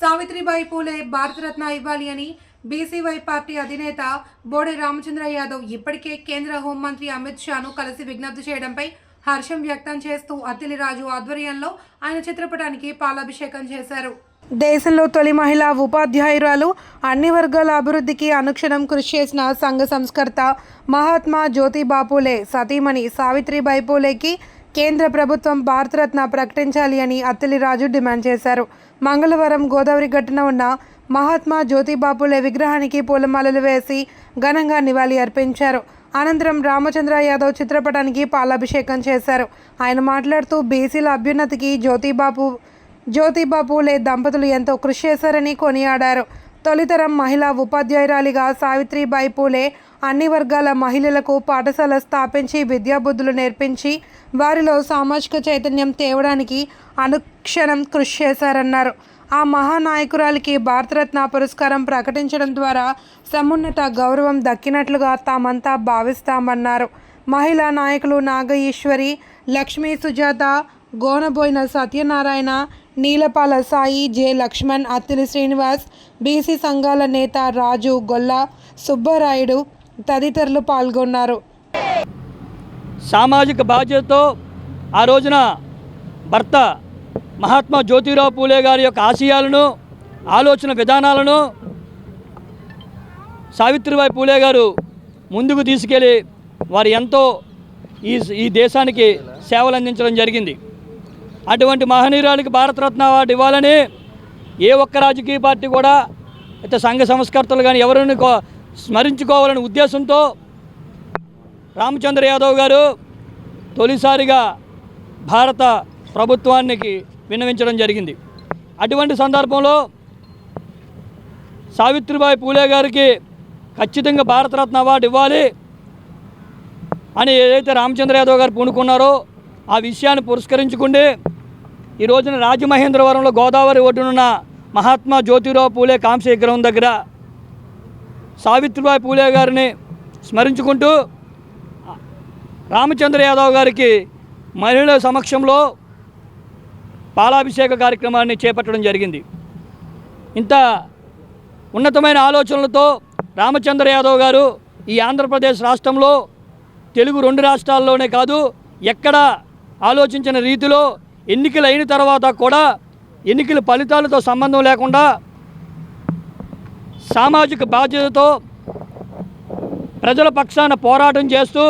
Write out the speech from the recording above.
సావిత్రిబాయి పూలే భారతరత్న ఇవ్వాలి అని BCY party అధినేత బోడే రామచంద్ర యాదవ్ ఇప్పటికే కేంద్ర హోంమంత్రి అమిత్ షాను కలిసి విజ్ఞప్తి చేయడంపై హర్షం వ్యక్తం చేస్తూ అత్తిలిరాజు ఆధ్వర్యంలో ఆయన చిత్రపటానికి పాలాభిషేకం చేశారు. దేశంలో తొలి మహిళా ఉపాధ్యాయురాలు అన్ని వర్గాల అభివృద్ధికి అనుక్షణం కృషి చేసిన సంఘ సంస్కర్త మహాత్మా జ్యోతిబాపులే సతీమణి సావిత్రిబాయి పూలేకి కేంద్ర ప్రభుత్వం భారతరత్న ప్రకటించాలి అని అత్తిలిరాజు డిమాండ్ చేశారు. మంగళవారం గోదావరి గట్టున ఉన్న మహాత్మా జ్యోతిబాపులే విగ్రహానికి పూలమాలలు వేసి ఘనంగా నివాళి అర్పించారు. అనంతరం రామచంద్ర యాదవ్ చిత్రపటానికి పాలాభిషేకం చేశారు. ఆయన మాట్లాడుతూ బీసీల అభ్యున్నతికి జ్యోతిబాపు జ్యోతిబాపులే దంపతులు ఎంతో కృషి చేశారని కొనియాడారు. తొలితరం మహిళా ఉపాధ్యాయురాలిగా సావిత్రిబాయి పూలే అన్ని వర్గాల మహిళలకు పాఠశాల స్థాపించి విద్యాబుద్ధులు నేర్పించి వారిలో సామాజిక చైతన్యం తేవడానికి అనుక్షణం కృషి చేశారన్నారు. ఆ మహానాయకురాలికి భారతరత్న పురస్కారం ప్రకటించడం ద్వారా సమున్నత గౌరవం దక్కినట్లుగా తామంతా భావిస్తామన్నారు. మహిళా నాయకులు నాగ ఈశ్వరి లక్ష్మీ సుజాత గోనబోయిన సత్యనారాయణ నీలపాల సాయి జె లక్ష్మణ్ అత్తిలి శ్రీనివాస్ బీసీ సంఘాల నేత రాజు గొల్ల సుబ్బరాయుడు తదితరులు పాల్గొన్నారు. సామాజిక బాధ్యతతో ఆ రోజున భర్త మహాత్మా జ్యోతిరావు పూలే గారి యొక్క ఆశయాలను ఆలోచన విధానాలను సావిత్రిబాయి పూలే గారు ముందుకు తీసుకెళ్ళి వారు ఎంతో ఈ ఈ దేశానికి సేవలు అందించడం జరిగింది. అటువంటి మహనీయురానికి భారతరత్న అవార్డు ఇవ్వాలని ఏ ఒక్క రాజకీయ పార్టీ కూడా అయితే సంఘ సంస్కర్తలు కానీ ఎవరిని కో- స్మరించుకోవాలనే ఉద్దేశంతో రామచంద్ర యాదవ్ గారు తొలిసారిగా భారత ప్రభుత్వానికి విన్నవించడం జరిగింది. అటువంటి సందర్భంలో సావిత్రిబాయి పూలే గారికి ఖచ్చితంగా భారతరత్న అవార్డు ఇవ్వాలి అని ఏదైతే రామచంద్ర యాదవ్ గారు పూనుకున్నారో ఆ విషయాన్ని పురస్కరించుకుంటే ఈ రోజున రాజమహేంద్రవరంలో గోదావరి ఒడ్డునున్న మహాత్మా జ్యోతిరావు పూలే కాంస్య విగ్రహం దగ్గర సావిత్రిబాయి పూలే గారిని స్మరించుకుంటూ రామచంద్ర యాదవ్ గారికి మహిళల సమక్షంలో పాలాభిషేక కార్యక్రమాన్ని చేపట్టడం జరిగింది. ఇంత ఉన్నతమైన ఆలోచనలతో రామచంద్ర యాదవ్ గారు ఈ ఆంధ్రప్రదేశ్ రాష్ట్రంలో తెలుగు రెండు రాష్ట్రాల్లోనే కాదు ఎక్కడ ఆలోచించిన రీతిలో ఎన్నికలు అయిన తర్వాత కూడా ఎన్నికల ఫలితాలతో సంబంధం లేకుండా సామాజిక బాధ్యతతో ప్రజల పక్షాన పోరాటం చేస్తూ